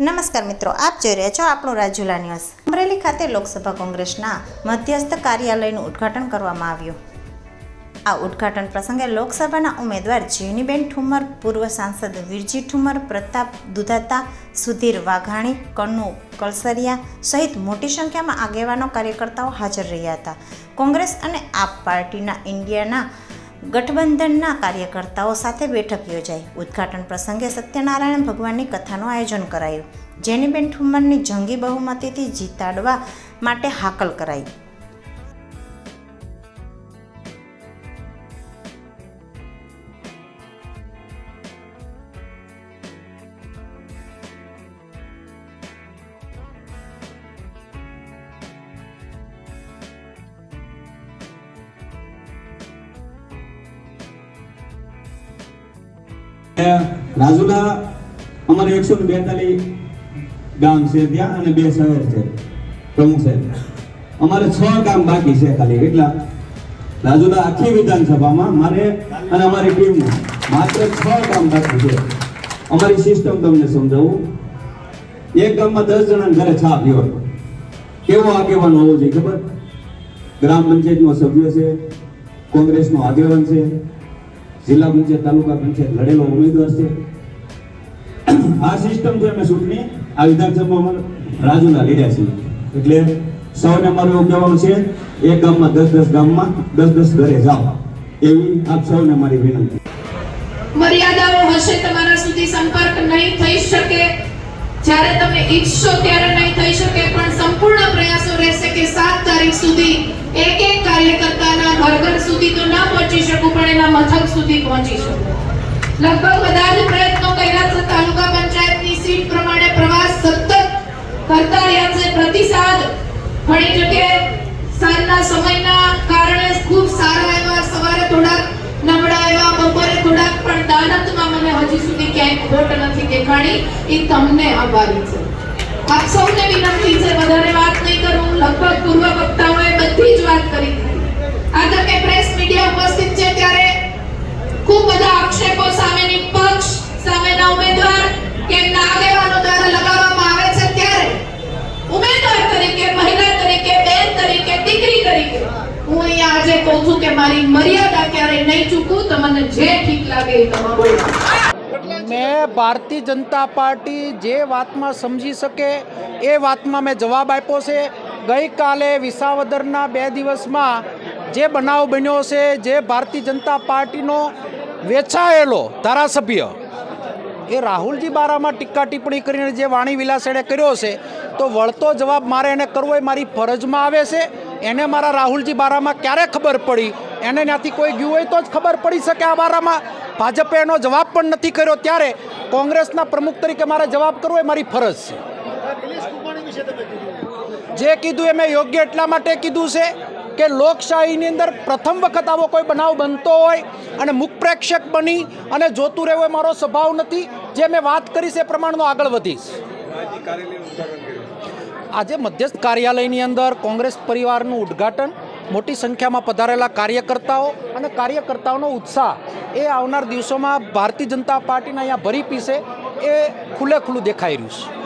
નમસ્કાર મિત્રો, આપ જોઈ રહ્યા છો આપણું રાજુલા ન્યૂઝ. અમરેલી ખાતે લોકસભા કોંગ્રેસના મધ્યસ્થ કાર્યાલયનું ઉદ્ઘાટન કરવામાં આવ્યું. આ ઉદ્ઘાટન પ્રસંગે લોકસભાના ઉમેદવાર જીવનીબેન ઠુમર, પૂર્વ સાંસદ વિરજી ઠુમર, પ્રતાપ દુધાતા, સુધીર વાઘાણી, કન્નુ કલસરિયા સહિત મોટી સંખ્યામાં આગેવાનો કાર્યકર્તાઓ હાજર રહ્યા હતા. કોંગ્રેસ અને આપ પાર્ટીના ઇન્ડિયાના ગઠબંધનના કાર્યકર્તાઓ સાથે બેઠક યોજાઈ. ઉદ્ઘાટન પ્રસંગે સત્યનારાયણ ભગવાનની કથાનું આયોજન કરાયું જેનીબેન ઠુમ્મરની જંગી બહુમતીથી જીતાડવા માટે હાકલ કરાઈ. રાજુલા અમારે એકસો ને બેતાલીસ ગામ છે ત્યાં અને બે શહેર છે, પ્રમુખ સાહેબ. અમારે છ ગામ બાકી છે ખાલી, એટલા. રાજુલા આખી વિધાનસભામાં મારે અને અમારી ટીમમાં માત્ર છ ગામ બાકી છે. અમારી સિસ્ટમ તમને સમજાવું. એક ગામમાં દસ જણા ઘરે છા પીવો કેવો આગેવાન હોવો જોઈએ ખબર? ગ્રામ પંચાયતનો સભ્ય છે, કોંગ્રેસનો આગેવાન છે જિલ્લા પંચાયત, તાલુકા પંચાયત લડેલો ઉમેદવાર છે. આ સિસ્ટમ છે અમે ચૂંટણી આ વિધાનસભામાં રાજુના લીધા છે. એટલે સૌને અમારું એવું કહેવાનું છે, એક ગામમાં દસ દસ ગામમાં દસ દસ ઘરે જાઓ. એવી આપ સૌને મારી વિનંતી. મર્યાદાઓ હશે તમારા સુધી સંપર્ક નહીં થઈ શકે. જ્યારે તમે ઈચ્છો ત્યારે નહીં થઈ શકે, પણ સંપૂર્ણ પ્રયાસો રહેશે કે સાત તારીખ સુધી એક એક કાર્યકર્તાના ઘર ઘર સુધી તો પહોંચી શકું, પણ એના મથક સુધી પહોંચી શકું. લગભગ બધા જ પ્રયત્નો કર્યા છે. તાલુકા પંચાયતની સીટ પ્રમાણે પ્રવાસ સતત કરતા રહ્યા છે. પ્રતિસાદ ઘણી જગ્યાએ સાંજના સમયના કારણે ખૂબ સારા એવા સવારે થોડાક નબળા એવા, બપોરે થોડાક પણ દાનતમાં મને હજી સુધી ક્યાંય ખોટ નથી દેખાણી. એ તમને આભારી છે. આપ સૌને વિનંતી છે, વધારે વાત નહીં કરું. લગભગ પૂર્વ વક્તાઓએ બધી જ વાત કરી દીધી આ તકે પ્રેસ મીડિયા ઉપસ્થિત છે ત્યારે ખૂબ બધા આક્ષેપો સામેની પક્ષ સામેના ઉમેદવાર કે એમના આગેવાનો દ્વારા લગાવવામાં આવે છે ત્યારે ઉમેદવાર તરીકે મહિલા તરીકે બેન તરીકે દીકરી તરીકે હું અહીંયા આજે કહું છું કે મારી મર્યાદા ક્યારેય નહીં ચૂકું, તમને જે ઠીક લાગે એ તમે બોલો. મેં ભારતીય જનતા પાર્ટી જે વાતમાં સમજી શકે એ વાતમાં મેં જવાબ આપ્યો છે. ગઈકાલે વિસાવદરના બે દિવસમાં જે બનાવ બન્યો છે, જે ભારતીય જનતા પાર્ટીનો વેચાયેલો ધારાસભ્ય, એ રાહુલજી બારામાં ટીકા ટિપ્પણી કરીને જે વાણી વિલાસેણે કર્યો છે, તો વળતો જવાબ મારે એને કરવો એ મારી ફરજમાં આવે છે. એને મારા રાહુલજી બારામાં ક્યારે ખબર પડી? એને ત્યાંથી કોઈ ગયું હોય તો જ ખબર પડી શકે આ બારામાં. ભાજપે એનો જવાબ પણ નથી કર્યો ત્યારે. કોંગ્રેસના પ્રમુખ તરીકે મારે જવાબ કરવો એ મારી ફરજ છે. જે કીધું એ મેં યોગ્ય એટલા માટે કીધું છે કે લોકશાહીની અંદર પ્રથમ વખત આવો કોઈ બનાવ બનતો હોય અને મુખ પ્રેક્ષક બની અને જોતું રહેવું એ મારો સ્વભાવ નથી. જે મેં વાત કરી છે એ પ્રમાણનો આગળ વધીશ. આજે મધ્યસ્થ કાર્યાલયની અંદર કોંગ્રેસ પરિવારનું ઉદ્ઘાટન, મોટી સંખ્યામાં પધારેલા કાર્યકર્તાઓ અને કાર્યકર્તાઓનો ઉત્સાહ એ આવનાર દિવસોમાં ભારતીય જનતા પાર્ટીના અહીંયા ભરી પીશે એ ખુલ્લે ખુલ્લું દેખાઈ રહ્યું છે.